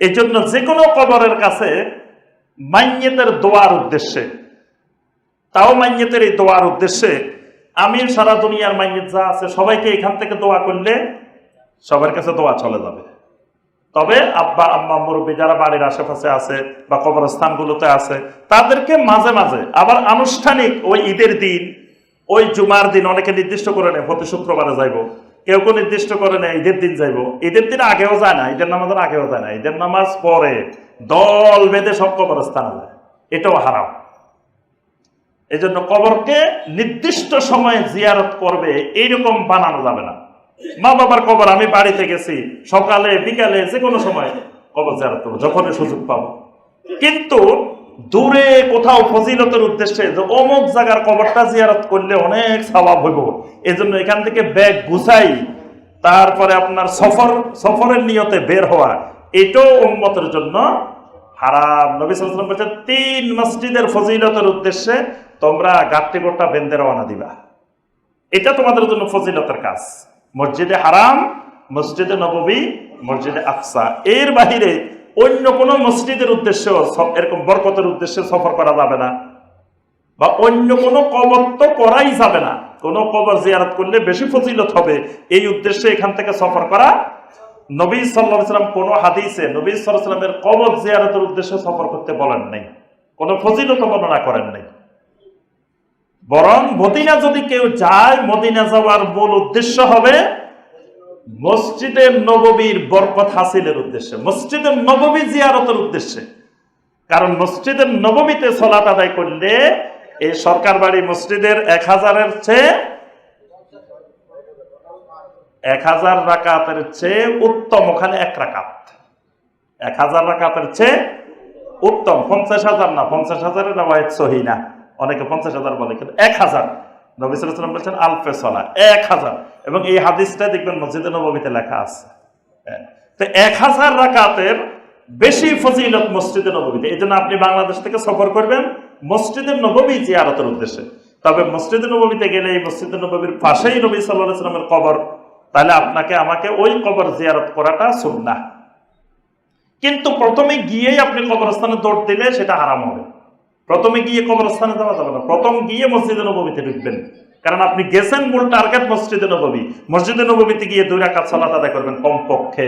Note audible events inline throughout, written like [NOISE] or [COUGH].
এই জন্য যে কোনো কবরের কাছে মাইন্যতের দোয়ার উদ্দেশ্যে, তাও মাইন্যতের এই দোয়ার উদ্দেশ্যে আমি সারা দুনিয়ার মাইন্যত যা আছে সবাইকে এখান থেকে দোয়া করলে সবার কাছে দোয়া চলে যাবে। তবে আব্বা, আম্মা, মুরব্বী যারা বাড়ির আশেপাশে আছে বা কবরস্থানগুলোতে আছে, তাদেরকে মাঝে মাঝে আবার আনুষ্ঠানিক ওই ঈদের দিন, ওই জুমার দিন অনেকে নির্দিষ্ট করে নেয়, প্রতি শুক্রবারে যাইব। কেউ কেউ নির্দিষ্ট করে নেয়, ঈদের দিন যাইব। ঈদের দিন আগেও যায় না, ঈদের নামাজের আগেও যায় না। ঈদের নামাজ পরে দল বেঁধে সব কবরস্থানে যায়। এটাও হারাম। এই জন্য কবরকে নির্দিষ্ট সময়ে জিয়ারত করবে, এইরকম বানানো যাবে না। মা বাবার কবর, আমি বাড়িতে গেছি, সকালে, বিকালে যে কোনো সময় কবর জিয়ারত করব, যখনই সুযোগ পাবো। কিন্তু দূরে কোথাও ফজিলতের উদ্দেশ্যে যে অমুক জায়গার কবরটা জিয়ারত করলে অনেক স্বভাব হইব। এজন্য এখান থেকে ব্যাগ গুছাই, তারপরে আপনার সফর, সফরের নিয়তে বের হওয়া, এটাও উম্মতের জন্য হারাম। নবী ওয়াসাল্লাম বলেছেন, তিন মসজিদের ফজিলতের উদ্দেশ্যে তোমরা গাট্টি গোটা বেঁধে রওনা দিবা। এটা তোমাদের জন্য ফজিলতের কাজ। মসজিদে হারাম, মসজিদে নববী, মসজিদে আকসা। এর বাহিরে অন্য কোনো মসজিদের উদ্দেশ্যে এরকম বরকতের উদ্দেশ্যে সফর করা যাবে না। বা অন্য কোনো কবর তো করাই যাবে না। কোনো কবর জিয়ারত করলে বেশি ফজিলত হবে। এই উদ্দেশ্যে এখান থেকে সফর করা নবী সাল্লাহ সাল্লাম কোনো হাদিসে নবী সাল্লাহ সাল্লামের কবর জিয়ারতের উদ্দেশ্যে সফর করতে বলেন নাই। কোনো ফজিলত বর্ণনা করেন নাই। বরং মদিনা যদি কেউ যায়, মদিনা যাওয়ার মূল উদ্দেশ্য হবে মসজিদের নববীর বরকত হাসিলের উদ্দেশ্যে মসজিদের নববী জিয়ারতের উদ্দেশ্যে। কারণ মসজিদের নবমীতে সলাত আদায় করলে এই সরকার বাড়ি মসজিদের এক হাজারের চেয়ে, এক হাজার রাকাতের চেয়ে উত্তম, ওখানে এক রাকাত। এক হাজার রাকাতের চেয়ে উত্তম, পঞ্চাশ হাজার না, পঞ্চাশ হাজারের রাওয়ায়ত সহি না। অনেকে পঞ্চাশ হাজার বলে, কিন্তু এক হাজার। নবী সাল্লাম বলছেন, আলফে সলা এক হাজার। এবং এই হাদিসটা দেখবেন মসজিদে নবমীতে লেখা আছে। হ্যাঁ। তো এক হাজার রাকাতের বেশি ফজিলত মসজিদে নবমীতে। এই জন্য আপনি বাংলাদেশ থেকে সফর করবেন মসজিদের নবমী জিয়ারতের উদ্দেশ্যে। তবে মসজিদে নবমীতে গেলে এই মসজিদে নবমীর পাশেই নবী সাল্লাহ সাল্লামের কবর। তাহলে আপনাকে, আমাকে ওই কবর জিয়ারত করাটা সুন্না কিন্তু প্রথমে গিয়েই আপনি কবরস্থানে দৌড় দিলে সেটা হারাম হবে। প্রথমে গিয়ে কবরস্থানে যাওয়া যাবে না। প্রথম গিয়ে মসজিদে নবমীতে ঢুকবেন। কারণ আপনি গেছেন মূল টার্গেট মসজিদে নবমী মসজিদে নবমীতে গিয়ে দুই রাকাত সালাত আদায় করবেন কমপক্ষে।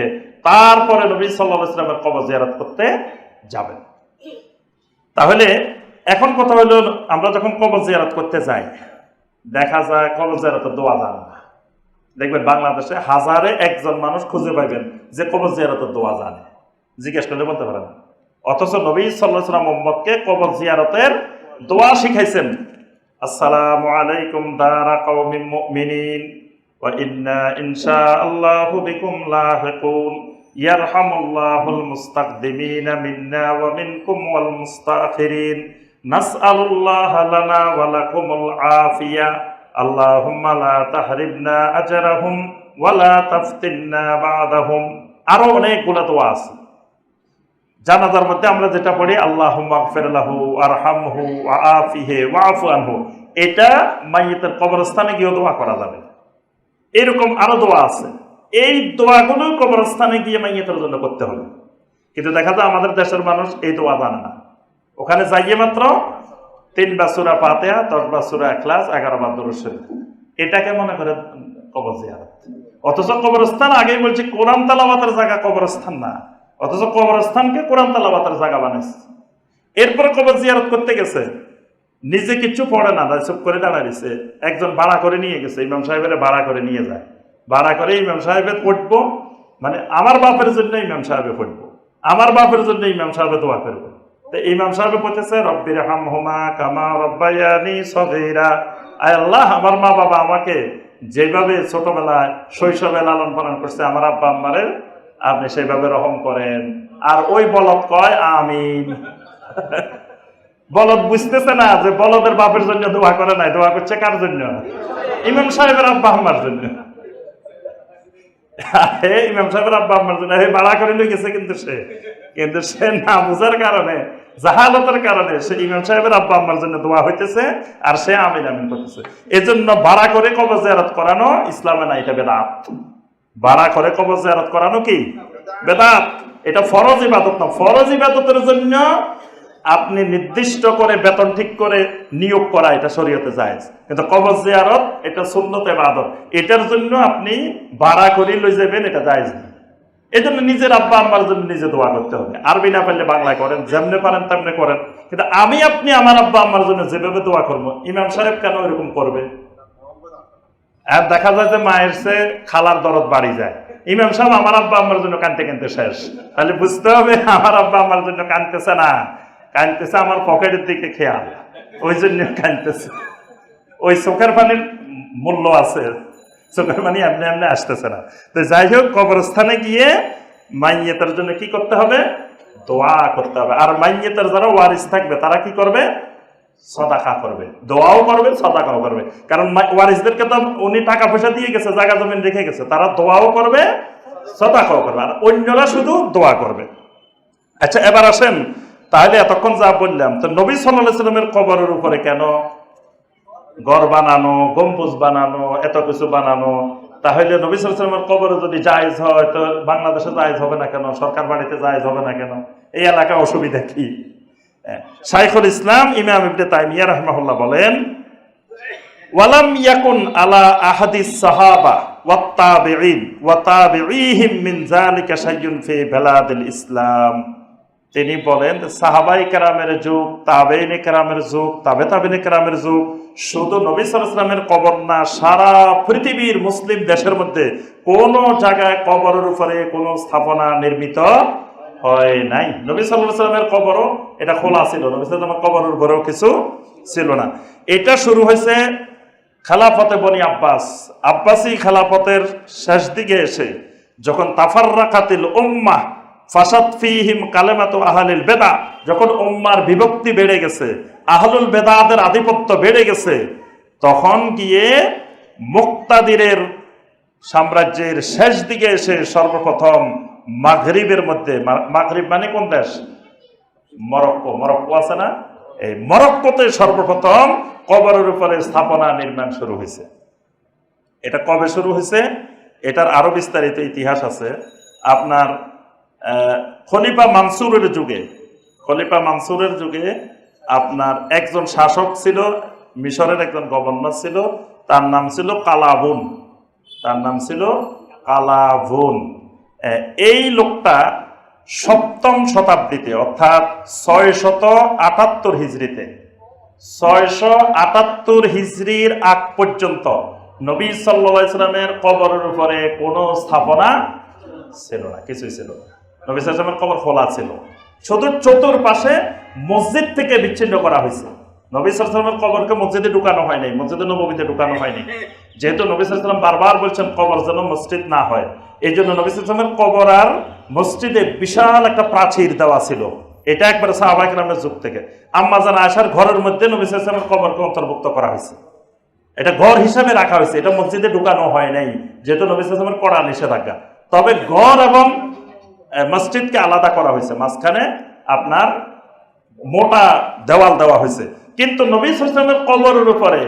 তারপরে নবী সাল্লাহ ইসলামের কবর জিয়ারত করতে যাবেন। তাহলে এখন কথা হলো, আমরা যখন কবর জিয়ারত করতে যাই, দেখা যায় কবর জিয়ারতের দোয়া জানে না। দেখবেন বাংলাদেশে হাজারে একজন মানুষ খুঁজে পাইবেন যে কবর জিয়ারতের দোয়া জানে। জিজ্ঞেস করলে বলতে পারেন। অথচ নবী সাল্লাহ সাল্লাম মোহাম্মদকে কবর জিয়ারতের দোয়া শিখাইছেন। আসসালামু আলাইকুম দারা কওমিন মুমিনিন ওয়া ইন্না ইনশাআল্লাহু বিকুম লাহিকুন। ইয়ারহামুল্লাহুল মুস্তাকদিমিনা মিন্না ওয়া মিনকুম ওয়াল মুস্তাখিরিন নাসআলুল্লাহ লানা ওয়া লাকুমুল আফিয়া। আল্লাহুম্মা লা তাহরিমনা আজরাহুম ওয়া লা তাফতিননা বা'দাহুম। আরও অনেকগুলো দোয়া জানাজার মধ্যে আমরা যেটা পড়ি আল্লাহ আনহু। এটা মাইয়েতের কবরস্থানে গিয়ে দোয়া করা যাবে। এরকম আরও দোয়া আছে। এই দোয়াগুলো কবরস্থানে গিয়ে মাইয়েতের জন্য করতে হবে। কিন্তু দেখা যায় আমাদের দেশের মানুষ এই দোয়া জানে না। ওখানে যাইয়ে মাত্র তিন বাসুরা পাতেয়া দশ বাসুরা এখলাস এগারো বার দরুদ এটাকে মনে করে কবর জিয়ারত। অথচ কবরস্থান আগেই বলছি, কোরআন তালাবাতের জায়গা কবরস্থান না। অথচ কবরস্থানকে কোরআন তালাবাতের জায়গা বানাইছে। এরপরে কবর জিয়ারত করতে গেছে। নিজে কিচ্ছু পড়ে না তাই চুপ করে দাঁড়াইছে একজন ভাড়া করে নিয়ে গেছে, ইমাম সাহেবের ভাড়া করে নিয়ে যায়। ভাড়া করে ইমাম সাহেবের পড়ব মানে আমার বাপের জন্য ইমাম সাহেবে পড়ব। আমার বাপের জন্য ইমাম সাহেবে দোয়া করব। তো ইমাম সাহেবে পড়তেছে রব্বির হাম হুমা কামা রব্বায়ানি সগীরা। আয় আল্লাহ, আমার মা বাবা আমাকে যেভাবে ছোটবেলায় শৈশবে লালন পালন করছে, আমার আব্বা আম্মারে আপনি সেইভাবে রহম করেন। আর ওই বলদ কয় আমিন। [LAUGHS] বলদ বুঝতেছে না যে বলদের বাপের জন্য দোয়া করে নাই দোয়া করছে কার জন্য? ইমাম সাহেবের আব্বা আম্মার জন্য। [LAUGHS] হে ইমাম সাহেবের আব্বা আম্মার জন্য। হে ভাড়া করে নিয়ে গেছে কিন্তু সে। কিন্তু সে না বুঝার কারণে জাহালতের কারণে সে ইমাম সাহেবের আব্বা আম্মার জন্য দোয়া হইতেছে আর সে আমিন আমিন করতেছে। এজন্য ভাড়া করে জিয়ারত করানো ইসলামে না এটা বেদাত। ভাড়া করে কবর জিয়ারত করানো কি? বেদাত। এটা ফরজ ইবাদত না। ফরজ ইবাদতের জন্য আপনি নির্দিষ্ট করে বেতন ঠিক করে নিয়োগ করা এটা শরীয়তে যায় কিন্তু কবর জিয়ারত, এটা সুন্নত ইবাদত। এটার জন্য আপনি ভাড়া করে লই যাবেন, এটা জায়েজ না। এই জন্য নিজের আব্বা আম্মার জন্য নিজে দোয়া করতে হবে। আরবি না পারলে বাংলায় করেন, যেমনে পারেন তেমনি করেন। কিন্তু আমি, আপনি আমার আব্বা আম্মার জন্য যেভাবে দোয়া করব, ইমাম সাহেব কেন এরকম করবে? আর দেখা যায় যে মায়ের সে খালার দরদ বাড়ি যায়। ইমাম সাহেব আমার আব্বা আমার জন্য কানতে কানতে শেষ। তাহলে বুঝতে হবে আমার আব্বা আমার জন্য কানতেছে না। কানতেছে আমার পকেটের দিকে খেয়াল। ওই জন্য কানতেছে। ওই চোখের পানির মূল্য আছে। চোখের পানি এমনি এমনি আসতেছে না। তো যাই হোক, কবরস্থানে গিয়ে মাইয়েতার জন্য কি করতে হবে? দোয়া করতে হবে। আর মাইয়েতার যারা ওয়ারিস থাকবে, তারা কি করবে? সদাকা দোয়াও সদাকাও করবে। কারণ ওয়ারিসদেরকে তো উনি টাকা পয়সা দিয়ে গেছে, জায়গা জমিন রেখে গেছে, তারা দোয়াও করবে, সদাকাও করবে। আর অন্যরা শুধু দোয়া করবে। আচ্ছা এবার আসেন, তাহলে এতক্ষণ যা বললাম, তো নবী সাল্লামের কবরের উপরে কেন ঘর বানানো, গম্বুজ বানানো, এত কিছু বানানো? তাহলে নবী সাল্লামের কবরে যদি জায়েজ হয়, তো বাংলাদেশে জায়েজ হবে না কেন? সরকার বাড়িতে জায়েজ হবে না কেন? এই এলাকা অসুবিধা কি? শাইখুল ইসলাম ইমাম ইবনে তাইমিয়া রাহমাহুল্লাহ বলেন, ওয়ালাম ইয়াকুন আলা আহাদিস সাহাবা ওয়াত তাবিঈন ওয়া তাবিঈহিম মিন যালিকা শাইয়ুন ফি বালাদিল ইসলাম। তিনি বলেন, সাহাবাই কেরামের যুগ তাবেইন কেরামের যুগ, তাবে তাবেন কেরামের যুগ, শুধু নবী সালামের কবর না, সারা পৃথিবীর মুসলিম দেশের মধ্যে কোন জায়গায় কবরের উপরে কোনো স্থাপনা নির্মিত হয় নাই। নবী সাল্লামের কবরও এটা খোলা ছিল, নবী সাল্লামের কবরের উপরেও কিছু ছিল না। এটা শুরু হয়েছে খেলাফতে বনি আব্বাস। আব্বাসী খেলাফতের শেষ দিকে এসে যখন তাফাররাকাতিল উম্মাহ ফাসাদ ফিহিম কালেমাত আহলিল বেদা যখন উম্মার বিভক্তি বেড়ে গেছে, আহলুল বেদাদের আধিপত্য বেড়ে গেছে, তখন গিয়ে মুক্তাদিরের সাম্রাজ্যের শেষ দিকে এসে সর্বপ্রথম মাঘরিবের মধ্যে, মা- মাগরিব মানে কোন দেশ? মরক্কো। মরক্কো আছে না? এই মরক্কোতে সর্বপ্রথম কবরের উপরে স্থাপনা নির্মাণ শুরু হয়েছে। এটা কবে শুরু হয়েছে? এটার আরও বিস্তারিত ইতিহাস আছে। আপনার খলিফা মানসুরের যুগে, খলিফা মানসুরের যুগে আপনার একজন শাসক ছিল, মিশরের একজন গভর্নর ছিল, তার নাম ছিল কালাবুন। তার নাম ছিল কালাভুন। এই লোকটা সপ্তম শতাব্দীতে, অর্থাৎ ছয় শত আটাত্তর হিজড়িতে ছয়শো আটাত্তর হিজড়ির আগ পর্যন্ত নবী সাল্লা ইসলামের কবরের উপরে কোনো স্থাপনা ছিল না, কিছুই ছিল না। নবী সাল্লামের কবর খোলা ছিল। শুধু চতুর্পাশে মসজিদ থেকে বিচ্ছিন্ন করা হয়েছে। নবী সাল্লামের কবরকে মসজিদে ঢুকানো হয়নি মসজিদে নবীতে ঢুকানো হয়নি যেহেতু নবী সাল্লাম বারবার বলছেন কবর যেন মসজিদ না হয়, এই জন্য নবী সাল্লামের কবর আর মসজিদে বিশাল একটা প্রাচীর দেওয়া ছিল। এটা একবার সাহাবাহিক নামের যুগ থেকে। আম্মা জান আসার ঘরের মধ্যে নবী সাল্লামের কবরকে অন্তর্ভুক্ত করা হয়েছে। এটা ঘর হিসাবে রাখা হয়েছে, এটা মসজিদে ঢুকানো হয় নাই, যেহেতু নবী সাল্লামের কড়া নিষেধাজ্ঞা। তবে ঘর এবং মসজিদকে আলাদা করা হয়েছে। মাঝখানে আপনার মোটা দেওয়াল দেওয়া হয়েছে। কিন্তু নবী সাল্লামের কবরের উপরে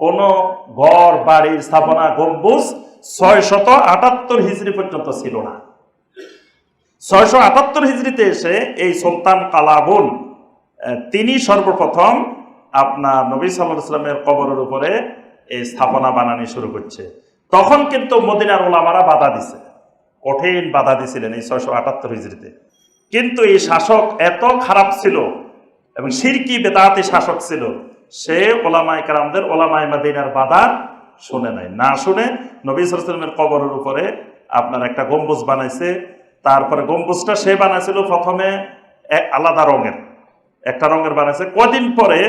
কোন ঘর, বাড়ি, স্থাপনা, গম্বুজ ছয় শত আটাত্তর হিজড়ি পর্যন্ত ছিল না। ছয়শো আটাত্তর হিজড়িতে এসে এই সুলতান কালাবুল তিনি সর্বপ্রথম আপনার নবী সাল্লাহ ইসলামের কবরের উপরে এই স্থাপনা বানানি শুরু করছে। তখন কিন্তু মদিনার ওলামারা বাধা দিছে, কঠিন বাধা দিছিলেন এই ছয়শো আটাত্তর হিজড়িতে কিন্তু এই শাসক এত খারাপ ছিল এবং সিরকি বেদাতি শাসক ছিল। সে ওলামায় কারামদের ওলামাই মাদিনার বাধা শুনে নাই। না শুনে নবী সালামের কবরের উপরে আপনার একটা গম্বুজ বানাইছে। তারপরে গম্বুজটা সে বানাইছিল প্রথমে আলাদা রঙের। একটা রঙের বানাইছে। কদিন পরে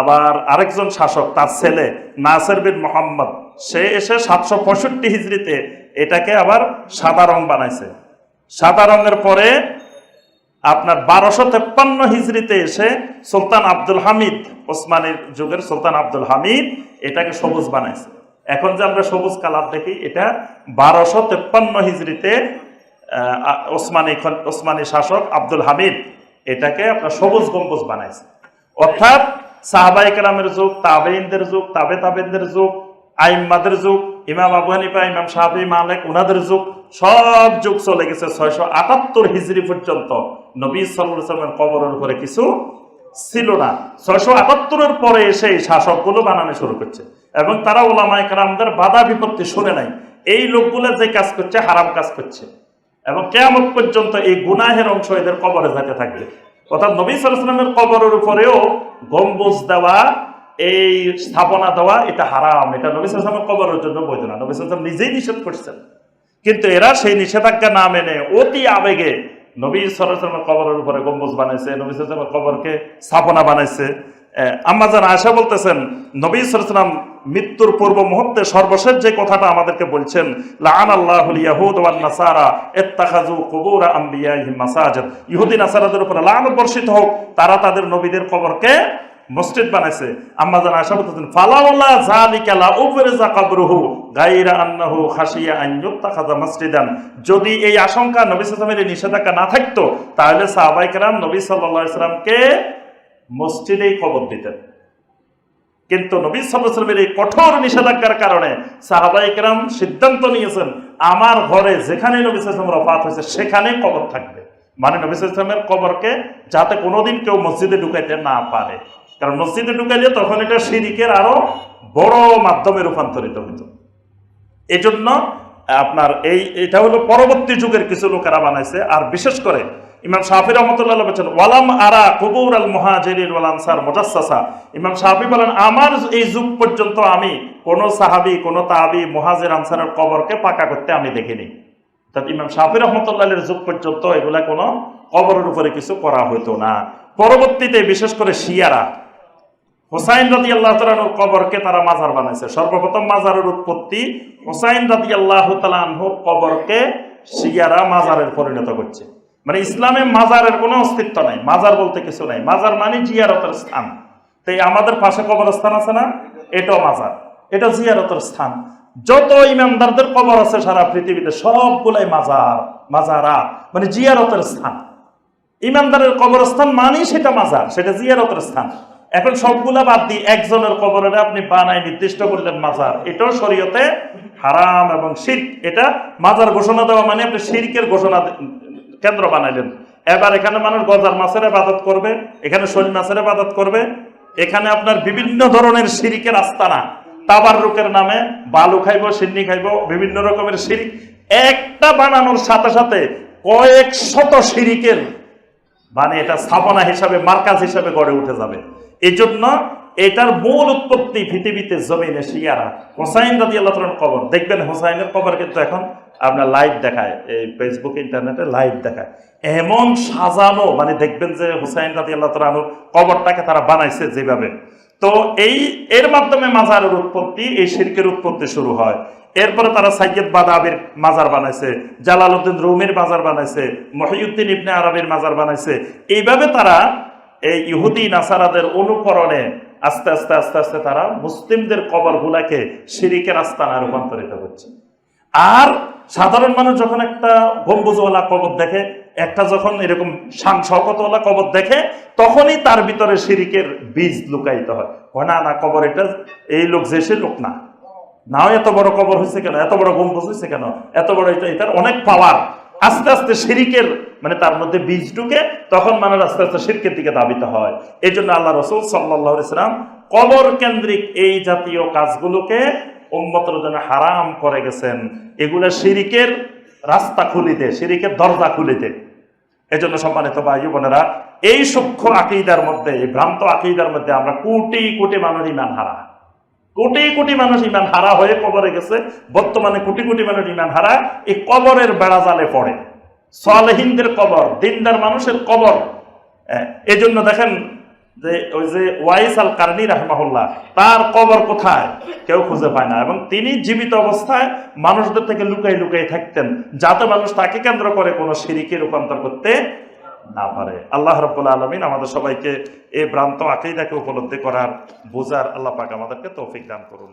আবার আরেকজন শাসক, তার ছেলে নাসের বিন মোহাম্মদ, সে এসে সাতশো পঁয়ষট্টি হিজড়িতে এটাকে আবার সাদা রং বানাইছে। সাদা রঙের পরে আপনার বারোশো তেপ্পান্ন হিজড়িতে এসে সুলতান আব্দুল হামিদ, ওসমানের যুগের সুলতান আব্দুল হামিদ, এটাকে সবুজ বানাইছে। এখন যে আমরা সবুজ কালার দেখি, এটা বারোশো তেপ্পান্ন হিজড়িতে ওসমানী ওসমানী শাসক আব্দুল হামিদ এটাকে আপনার সবুজ গম্বুজ বানাইছে। অর্থাৎ সাহাবাই কেরামের যুগ তাবেইনদের যুগ, তাবে তাবেনদের যুগ, আইম্মাদের যুগ, ইমাম আবু হানিফা, ইমাম শাহি মালিক, উনাদের যুগ সব যুগ চলে গেছে ছয়শো আটাত্তর হিজড়ি পর্যন্ত। নবী সাল্লামের কবরের উপরে কিছু ছিল না। ছয়শো আটাত্তরের পরে এসে এই শাসকগুলো বানানো শুরু করছে এবং তারা ওলামায় কারামদের বাধা বিপত্তি শুনে নাই। এই লোকগুলো যে কাজ করছে, হারাম কাজ করছে। এবং কেয়ামত পর্যন্ত এই গুনাহের অংশ এদের কবরে যেতে থাকবে। অর্থাৎ নবী সালামের কবরের উপরেও গম্বুজ দেওয়া, এই স্থাপনা দেওয়া, এটা হারাম। এটা নবী সালামের কবরের জন্য বৈধ না। নবী সালাম নিজেই নিষেধ করছেন। কিন্তু এরা সেই নিষেধাজ্ঞা না মেনে অতি আবেগে নবী সালামের কবরের উপরে গম্বুজ বানাইছে, নবী সালামের কবরকে স্থাপনা বানাইছে। আম্মাজান আয়সা বলতেছেন, নবী সালাম মৃত্যুর পূর্ব মুহূর্তে সর্বশেষ যে কথাটা আমাদেরকে বলছেন লাআন আল্লাহুল ইয়াহুদ ওয়ান নাসারা ইত্তাখাযু কুবুর আম্বিয়াইহিম মাসাজিদ। ইহুদি, নাসারাদের উপরে লানত বর্ষিত হোক, তারা তাদের নবীদের কবরকে মসজিদ বানাইছে। আম্মাজান আয়সা বলতেছেন, ফালাউলা যালিকা লা উবরিজা কবরুহু গায়রা আন্নাহু খাশিয়া আন ইত্তাখাযা মসজিদান। যদি এই আশঙ্কা নবী সাল্লাল্লাহু আলাইহি নিষেধাজ্ঞা না থাকতো, তাহলে সাহাবায়ে কেরাম নবী সাল্লাল্লাহু আলাইহি সাল্লামকে মসজিদেই কবর দিতেন। কিন্তু নবী সাল্লামের এই কঠোর নিষেধাজ্ঞার কারণে সাহাবাইকরাম সিদ্ধান্ত নিয়েছেন, আমার ঘরে যেখানে নবী সাল্লাম রফাত হয়েছে, সেখানে কবর থাকবে। মানে নবী সাল্লামের কবরকে যাতে কোনোদিন কেউ মসজিদে ঢুকাইতে না পারে। কারণ মসজিদে ঢুকাইলে তখন এটা শিরিকের আরও বড় মাধ্যমে রূপান্তরিত হইত। এজন্য আপনার এই, এটা হলো পরবর্তী যুগের কিছু লোকেরা বানাইছে। আর বিশেষ করে ইমাম শাহি রহমতুল্লাহ বলছেন, ওয়ালাম আরা কবুর আল মহাজেরিন ওয়াল আনসার মুজাসসাসা। ইমাম শাহি বলেন, আমার এই যুগ পর্যন্ত আমি কোন সাহাবি, কোন তাহাবি, মহাজের, আনসারের কবরকে পাকা করতে আমি দেখিনি। অর্থাৎ ইমাম শাহি রহমতুল্লাহের যুগ পর্যন্ত এগুলা কোনো কবরের উপরে কিছু করা হতো না। পরবর্তীতে বিশেষ করে শিয়ারা হোসাইন রাজি আল্লাহ তালানুর কবরকে তারা মাজার বানাইছে। সর্বপ্রথম মাজারের উৎপত্তি হোসাইন রাজি আল্লাহ তালানহুর কবরকে শিয়ারা মাজারের পরিণত করছে। মানে ইসলামে মাজারের কোনো অস্তিত্ব নাই, মাজার বলতে কিছু নাই। মাজার মানে জিয়ারতের স্থান। তাই আমাদের পাশে কবরস্থান আছে না? এটাও মাজার। এটা জিয়ারতের স্থান। যত ইমানদারদের কবর আছে সারা পৃথিবীতে, সবগুলাই মাজার মাজারা মানে জিয়ারতের স্থান। ইমানদারের কবরস্থান মানেই সেটা মাজার, সেটা জিয়ারতের স্থান। এখন সবগুলা বাদ দিয়ে একজনের কবরে আপনি বানায় নির্দিষ্ট করলেন মাজার। এটাও শরীয়তে হারাম এবং শির্ক। এটা মাজার ঘোষণা দেওয়া মানে আপনি শিরকের ঘোষণা কেন্দ্র বানাইলেন। এবার এখানে মানুষ গজার মাছের আবাদত করবে, এখানে শৈল মাছের আবাদত করবে। এখানে আপনার বিভিন্ন ধরনের শিরিকের আস্তানা। তাবার রুকের নামে বালু খাইব, সিন্নি খাইব, বিভিন্ন রকমের শিরিক। একটা বানানোর সাথে সাথে কয়েক শত শিরিকের মানে এটা স্থাপনা হিসাবে, মার্কাজ হিসাবে গড়ে উঠে যাবে। এই জন্য এটার মূল উৎপত্তি পৃথিবীতে জমিনে শিয়ারা। হোসাইন রাজি আল্লাহ কবর। দেখবেন হোসাইনের কবর কিন্তু এখন আপনার লাইভ দেখায়। এই ফেসবুক ইন্টারনেটে লাইভ দেখায়। এমন সাজানো মানে দেখবেন যে হোসাইন রাজি আল্লাহ তালানুর কবরটাকে তারা বানাইছে যেভাবে। তো এই, এর মাধ্যমে মাজারের উৎপত্তি, এই শিরকের উৎপত্তি শুরু হয়। এরপরে তারা সাইয়দ বাদাবির মাজার বানাইছে, জালালউদ্দিন রুমির মাজার বানাইছে, মহিউদ্দিন ইবনে আরবের মাজার বানাইছে। এইভাবে তারা এই ইহুদি নাসারাদের অনুকরণে আস্তে আস্তে আস্তে আস্তে তারা মুসলিমদের কবর গুলাকে শিরিকের আস্তানা রূপান্তরিত করছে। আর সাধারণ মানুষ যখন একটা গম্বুজওয়ালা কবর দেখে, একটা যখন এরকম শান শকতওয়ালা কবর দেখে, তখনই তার ভিতরে শিরিকের বীজ লুকায়িত হয়। হয় না না, কবর এটা, এই লোক যে সে লোক না। নাও এত বড় কবর হয়েছে কেন? এত বড় গম্বুজ হয়েছে কেন? এত বড় এটা, এটার অনেক পাওয়ার আস্তে আস্তে শিরিকের মানে তার মধ্যে বীজ ঢুকে তখন মানুষ আস্তে আস্তে শিরকের দিকে দাবিত হয়। এই জন্য আল্লাহ রসুল সাল্লাহ ইসলাম কবর কেন্দ্রিক এই জাতীয় কাজগুলোকে উম্মতের জন্য হারাম করে গেছেন। এগুলো শিরিকের রাস্তা খুলিতে, শিরিকের দরজা খুলিতে। এজন্য সম্মানিত ভাই বোনেরা, এই সূক্ষ্ম আকিদার মধ্যে, এই ভ্রান্ত আকিদার মধ্যে আমরা কোটি কোটি মানুষ ইমান হারা কোটি কোটি মানুষ ইমান হারা হয়ে কবরে গেছে বর্তমানে কোটি কোটি মানুষ ইমান হারা এই কবরের বেড়া জালে পড়ে। সলেহিনদের কবর দিনদার মানুষের কবর। হ্যাঁ, এজন্য দেখেন যে ওই যে ওয়াইস আল কারনি রাহমাহুল্লাহ তার কবর কোথায়? কেউ খুঁজে পায় না। এবং তিনি জীবিত অবস্থায় মানুষদের থেকে লুকাই লুকাই থাকতেন। যাতে মানুষ তাকে কেন্দ্র করে কোনো সিরিকে রূপান্তর করতে না পারে। আল্লাহ রব্বুল আলমিন আমাদের সবাইকে এই ভ্রান্ত আকিদাকে উপলব্ধি করার বোঝার আল্লাহ পাক আমাদেরকে তৌফিক দান করুন।